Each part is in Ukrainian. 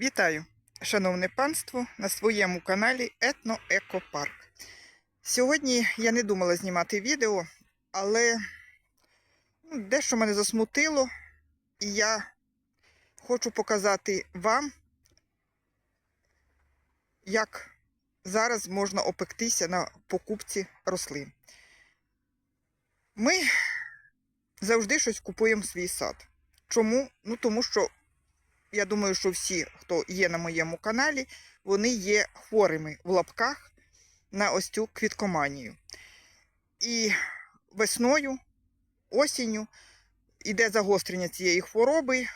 Вітаю, шановне панство, на своєму каналі Етно-Екопарк. Сьогодні я не думала знімати відео, але ну, дещо мене засмутило, і я хочу показати вам, як зараз можна опектися на покупці рослин. Ми завжди щось купуємо в свій сад. Чому? Ну, тому що я думаю, що всі, хто є на моєму каналі, вони є хворими в лапках на ось цю квіткоманію. І весною, осінню йде загострення цієї хвороби,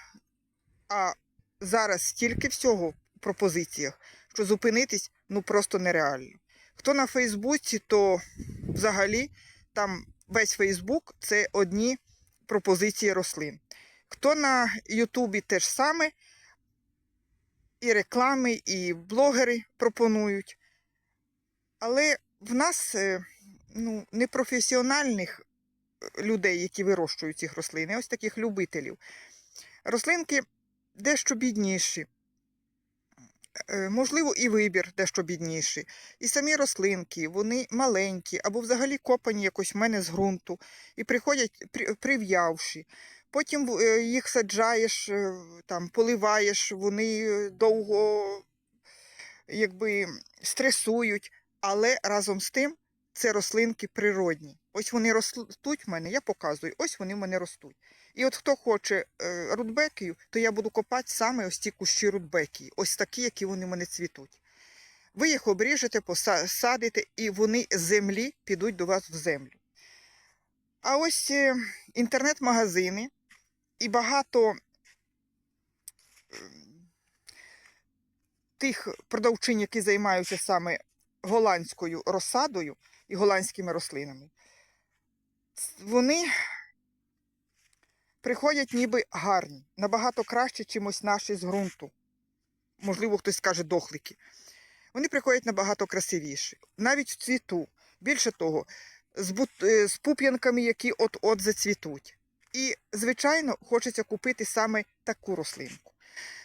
а зараз стільки всього в пропозиціях, що зупинитись ну просто нереально. Хто на Фейсбуці, то взагалі там весь Фейсбук це одні пропозиції рослин. Хто на Ютубі теж саме, і реклами, і блогери пропонують. Але в нас е, ну, непрофесіональних е, людей, які вирощують ці рослини, ось таких любителів. Рослинки дещо бідніші. Е, Можливо, і вибір дещо бідніший. І самі рослинки, вони маленькі або взагалі копані якось в мене з ґрунту і приходять при- прив'явши. Потім е, їх саджаєш, е, там, поливаєш, вони е, довго якби, стресують, але разом з тим це рослинки природні. Ось вони ростуть в мене, я показую, ось вони в мене ростуть. І от хто хоче рудбекію, то я буду копати саме ось ці кущі рудбекії, ось такі, які вони в мене цвітуть. Ви їх обріжете, посадите, і вони з землі підуть до вас в землю. А ось інтернет-магазини і багато тих продавчин, які займаються саме голландською розсадою і голландськими рослинами, вони приходять ніби гарні, набагато краще, чимось наші з ґрунту. Можливо, хтось скаже дохлики. Вони приходять набагато красивіші, навіть в цвіту. Більше того, е, з пуп'янками, які от-от зацвітуть. І, звичайно, хочеться купити саме таку рослинку.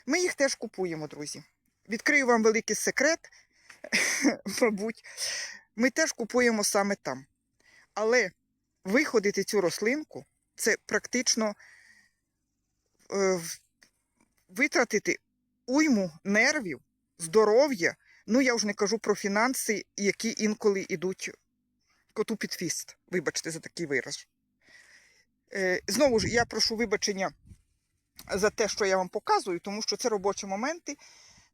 Ми їх теж купуємо, друзі. Відкрию вам великий секрет, мабуть, ми теж купуємо саме там. Але виходити цю рослинку це практично е, витратити уйму нервів, здоров'я. Ну, я вже не кажу про фінанси, які інколи йдуть коту під фіст. Вибачте за такий вираз. Е, знову ж я прошу вибачення за те, що я вам показую, тому що це робочі моменти,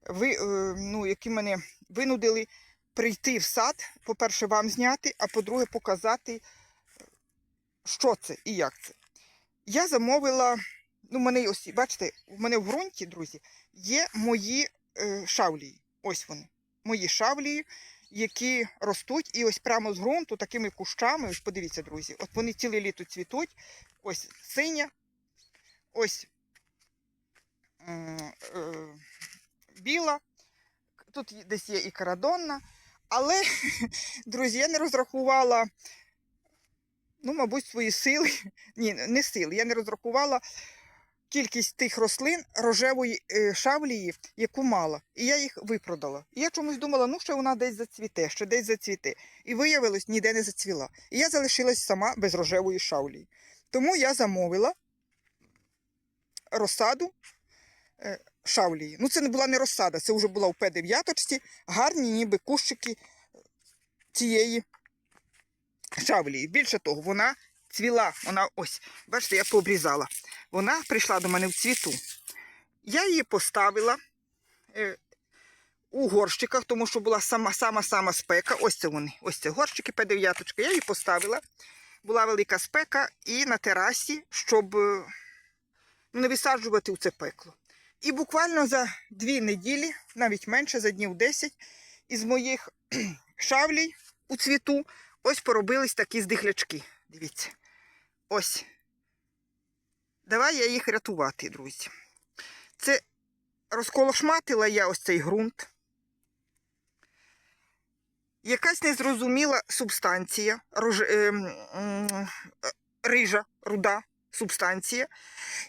ви, е, ну, які мене винудили прийти в сад, по-перше, вам зняти, а по-друге, показати, що це і як це. Я замовила, ну, мене ось, бачите, в мене в ґрунті, друзі, є мої е, шавлії. Ось вони. Мої шавлії, які ростуть, і ось прямо з ґрунту такими кущами, ось подивіться, друзі, от вони ціле літо цвітуть, ось синя, ось м, е, біла, тут десь є і карадонна, але, друзі, я не розрахувала, ну, мабуть, свої сили, ні, не сили, я не розрахувала кількість тих рослин рожевої е, шавлії, яку мала. І я їх випродала. І я чомусь думала, ну що вона десь зацвіте, що десь зацвіте. І виявилось, ніде не зацвіла. І я залишилась сама без рожевої шавлії. Тому я замовила розсаду е, шавлії. Ну, це не була не розсада, це вже була в П9, гарні ніби кущики цієї шавлії. Bільше того, вона цвіла, вона ось, бачите, я пообрізала. Вона прийшла до мене в цвіту. Я її поставила е, у горщиках, тому що була сама сама сама спека. Ось це вони, ось це горщики П9. Я її поставила. Була велика спека і на терасі, щоб е, не висаджувати у це пекло. І буквально за дві неділі, навіть менше, за днів 10, із моїх шавлій у цвіту ось поробились такі здихлячки. Дивіться. Ось. Давай я їх рятувати, друзі. Це розколошматила я ось цей ґрунт. Якась незрозуміла субстанція, рож... ем, м, рижа, руда субстанція.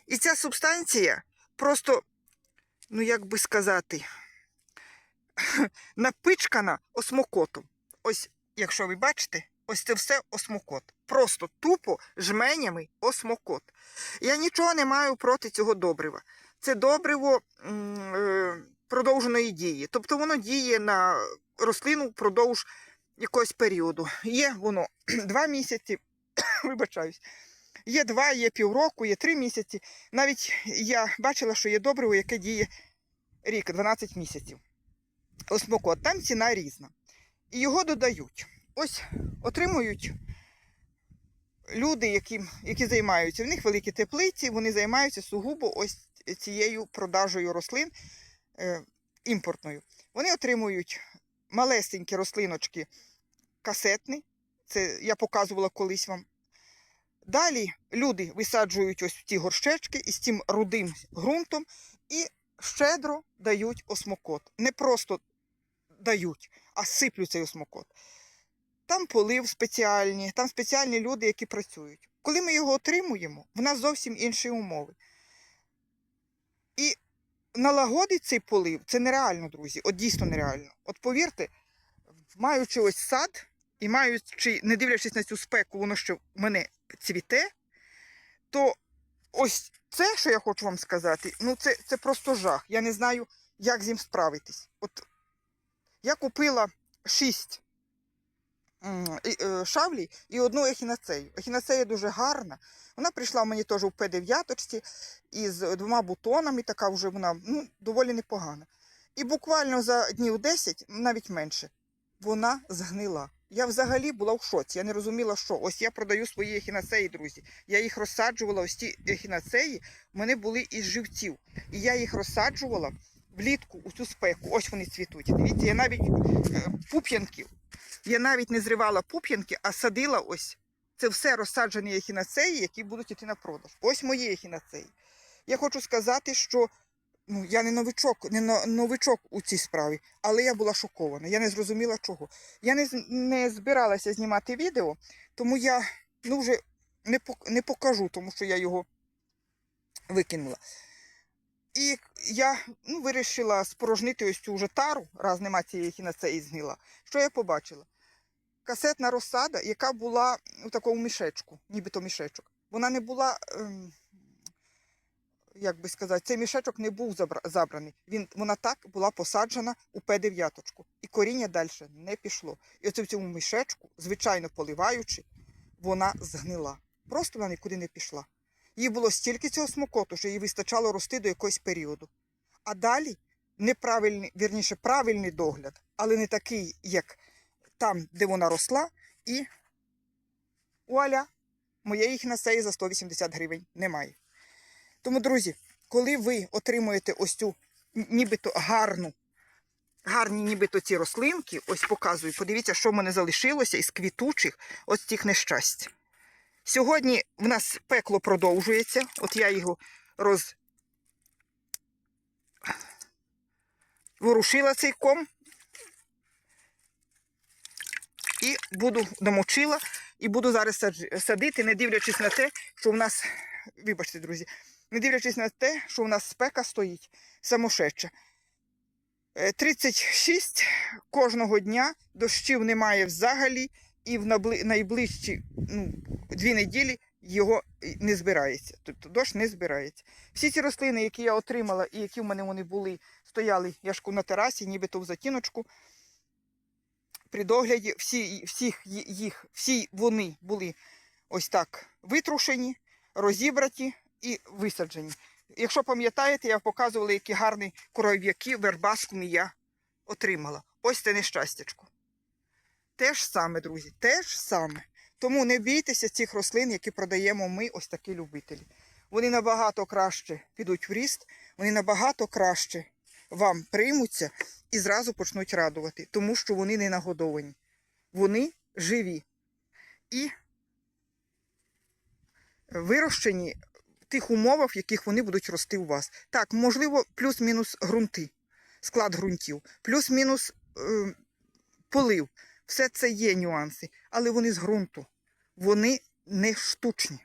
І ця субстанція просто ну як би сказати, напичкана осмокотом. Ось, якщо ви бачите, ось це все осмокот. Просто тупо жменями осмокот. Я нічого не маю проти цього добрива. Це добриво е, продовженої дії. Тобто воно діє на рослину впродовж якогось періоду. Є воно два місяці, вибачаюсь. Є два, є півроку, є три місяці. Навіть я бачила, що є добриво, яке діє рік, 12 місяців. Осмокот, там ціна різна. І його додають. Ось отримують люди, які, які займаються. В них великі теплиці, вони займаються сугубо ось цією продажею рослин е, імпортною. Вони отримують малесенькі рослиночки касетні. Це я показувала колись вам. Далі люди висаджують ось ті горщечки із тим рудим ґрунтом і щедро дають осмокот. Не просто дають, а сиплють цей осмокот. Там полив спеціальні, там спеціальні люди, які працюють. Коли ми його отримуємо, в нас зовсім інші умови. І налагодить цей полив це нереально, друзі. От дійсно нереально. От повірте, маючи ось сад і маючи, не дивлячись на цю спеку, воно ще в мене цвіте, то ось це, що я хочу вам сказати, ну це, це просто жах. Я не знаю, як з ним справитись. От я купила шість шавлі і одну ехінацею. Ехінацея дуже гарна. Вона прийшла мені теж у П9 із двома бутонами, така вже вона ну, доволі непогана. І буквально за днів 10, навіть менше, вона згнила. Я взагалі була в шоці. Я не розуміла, що ось я продаю свої ехінацеї, друзі. Я їх розсаджувала, ось ті ехінацеї в мене були із живців. І я їх розсаджувала влітку у цю спеку. Ось вони цвітуть. Дивіться, я навіть е, пуп'янки, я навіть не зривала пуп'янки, а садила ось. Це все розсаджені ехінацеї, які будуть йти на продаж. Ось мої ехінацеї. Я хочу сказати, що ну, я не новичок, не новичок у цій справі, але я була шокована. Я не зрозуміла чого. Я не, не збиралася знімати відео, тому я ну, вже не, не покажу, тому що я його викинула. І я ну, вирішила спорожнити ось цю вже тару, раз нема цієї хінацеї згнила. Що я побачила? Касетна розсада, яка була у такому мішечку, нібито мішечок. Вона не була, ем, як би сказати, цей мішечок не був забра- забраний. Він, вона так була посаджена у П9. І коріння далі не пішло. І оце в цьому мішечку, звичайно поливаючи, вона згнила. Просто вона нікуди не пішла. Їй було стільки цього смокоту, що їй вистачало рости до якогось періоду. А далі неправильний, вірніше, правильний догляд, але не такий, як там, де вона росла, і вуаля, моєї хінасеї за 180 гривень немає. Тому, друзі, коли ви отримуєте ось цю нібито гарну, гарні нібито ці рослинки, ось показую, подивіться, що в мене залишилося із квітучих ось цих нещасть. Сьогодні в нас пекло продовжується. От я його роз... ворушила цей ком. І буду домочила, і буду зараз садити, не дивлячись на те, що в нас, вибачте, друзі, не дивлячись на те, що в нас спека стоїть самошедша. Е, 36 кожного дня дощів немає взагалі, і в найближчі ну, дві неділі його не збирається. Тобто дощ не збирається. Всі ці рослини, які я отримала і які в мене вони були, стояли я ж на терасі, нібито в затіночку. При догляді всі, всіх їх, всі вони були ось так витрушені, розібраті і висаджені. Якщо пам'ятаєте, я показувала, які гарні коров'яки вербаскумі я отримала. Ось це нещастячко. Те ж саме, друзі, те ж саме. Тому не бійтеся цих рослин, які продаємо ми, ось такі любителі. Вони набагато краще підуть в ріст, вони набагато краще вам приймуться і зразу почнуть радувати, тому що вони не нагодовані. Вони живі і вирощені в тих умовах, в яких вони будуть рости у вас. Так, можливо, плюс-мінус ґрунти, склад ґрунтів, плюс-мінус е, полив. Все це є нюанси, але вони з ґрунту. Вони не штучні.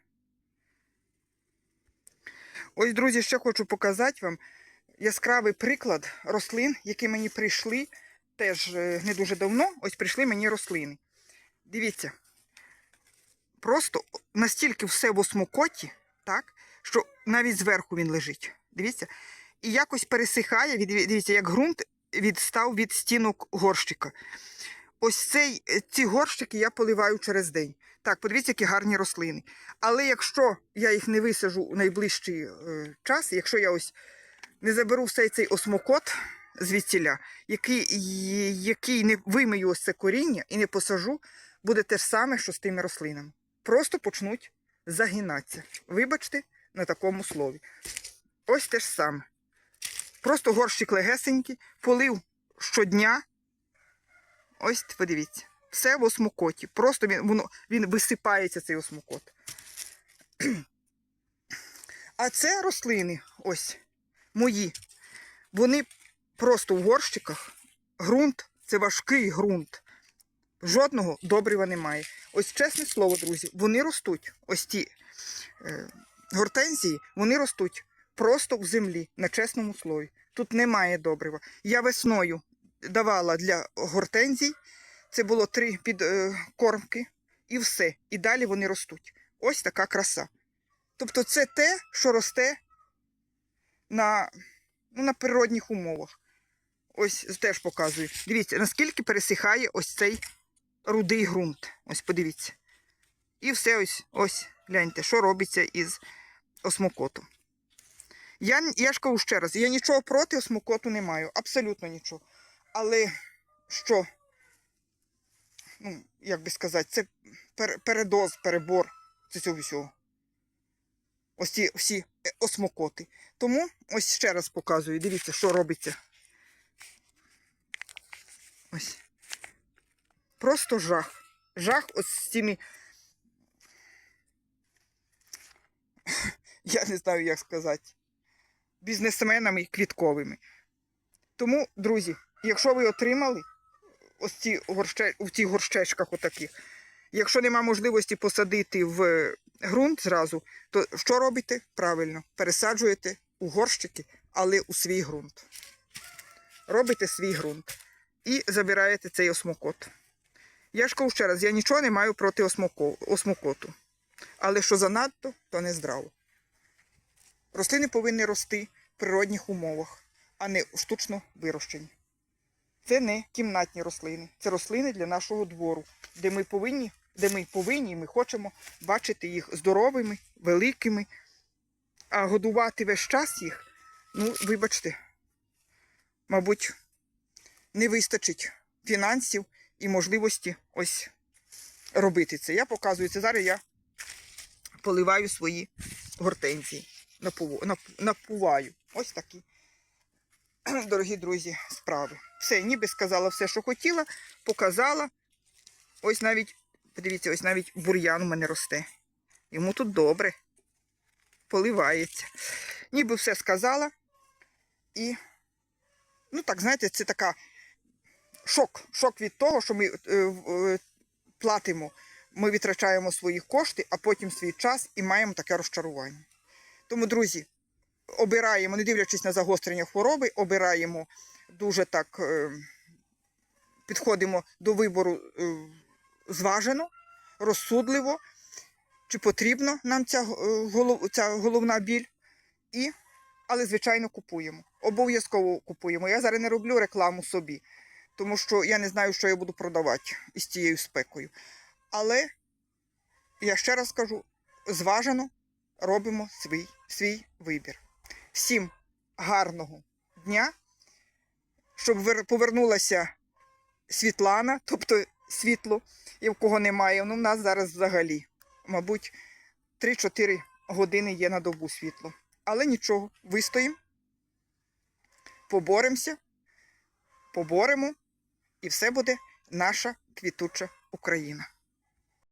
Ось, друзі, ще хочу показати вам. яскравий приклад рослин, які мені прийшли теж е, не дуже давно. Ось прийшли мені рослини. Дивіться, просто настільки все в осмокоті, так, що навіть зверху він лежить. Дивіться. І якось пересихає, дивіться, як ґрунт відстав від стінок горщика. Ось цей, е, ці горщики я поливаю через день. Так, подивіться, які гарні рослини. Але якщо я їх не висажу у найближчий е, час, якщо я ось не заберу все цей осмокот звідтіля, який, який не вимию ось це коріння і не посажу, буде те ж саме, що з тими рослинами. Просто почнуть загинатися. Вибачте, на такому слові. Ось те ж саме. Просто горщик легесенький, полив щодня. Ось подивіться. Все в осмокоті. Просто він, воно, він висипається, цей осмокот. А це рослини, ось, мої. Вони просто в горщиках. Ґрунт це важкий ґрунт. Жодного добрива немає. Ось чесне слово, друзі, вони ростуть. Ось ті е, гортензії, вони ростуть просто в землі, на чесному слові. Тут немає добрива. Я весною давала для гортензій. Це було три підкормки і все. І далі вони ростуть. Ось така краса. Тобто це те, що росте на, ну, на природних умовах. Ось теж показую. Дивіться, наскільки пересихає ось цей рудий ґрунт. Ось подивіться. І все ось, ось, гляньте, що робиться із осмокотом. Я, я ж кажу ще раз, я нічого проти осмокоту не маю, абсолютно нічого. Але що, ну, як би сказати, це пер, передоз, перебор це цього всього. Ось ці всі е, осмокоти. Тому ось ще раз показую, дивіться, що робиться. Ось. Просто жах. Жах ось з цими. Я не знаю, як сказати. Бізнесменами квітковими. Тому, друзі, якщо ви отримали ось ці горще... в цих горщечках отаких, якщо нема можливості посадити в ґрунт зразу, то що робите? Правильно, пересаджуєте у горщики, але у свій ґрунт. Робите свій ґрунт і забираєте цей осмокот. Я ж кажу ще раз, я нічого не маю проти осмоко... осмокоту. Але що занадто, то не здраво. Рослини повинні рости в природних умовах, а не штучно вирощені. Це не кімнатні рослини, це рослини для нашого двору, де ми повинні, де ми повинні, і ми хочемо бачити їх здоровими, великими, а годувати весь час їх, ну, вибачте, мабуть, не вистачить фінансів і можливості ось робити це. Я показую це. Зараз я поливаю свої гортензії. Напуваю. Ось такі, дорогі друзі, справи. Все, ніби сказала все, що хотіла, показала. Ось навіть, подивіться, ось навіть бур'ян у мене росте. Йому тут добре. Поливається. Ніби все сказала. І, ну так, знаєте, це така шок. Шок від того, що ми е, е, платимо, ми витрачаємо свої кошти, а потім свій час і маємо таке розчарування. Тому, друзі, обираємо, не дивлячись на загострення хвороби, обираємо дуже так, е, підходимо до вибору е, зважено, розсудливо, чи потрібна нам ця, е, ця головна біль. І, але, звичайно, купуємо. Обов'язково купуємо. Я зараз не роблю рекламу собі, тому що я не знаю, що я буду продавати із цією спекою. Але я ще раз кажу, зважено робимо свій, свій вибір. Всім гарного дня, щоб повернулася Світлана, тобто світло, і в кого немає. Ну, в нас зараз взагалі, мабуть, 3-4 години є на добу світло. Але нічого, вистоїмо, поборемося, поборемо, і все буде наша квітуча Україна.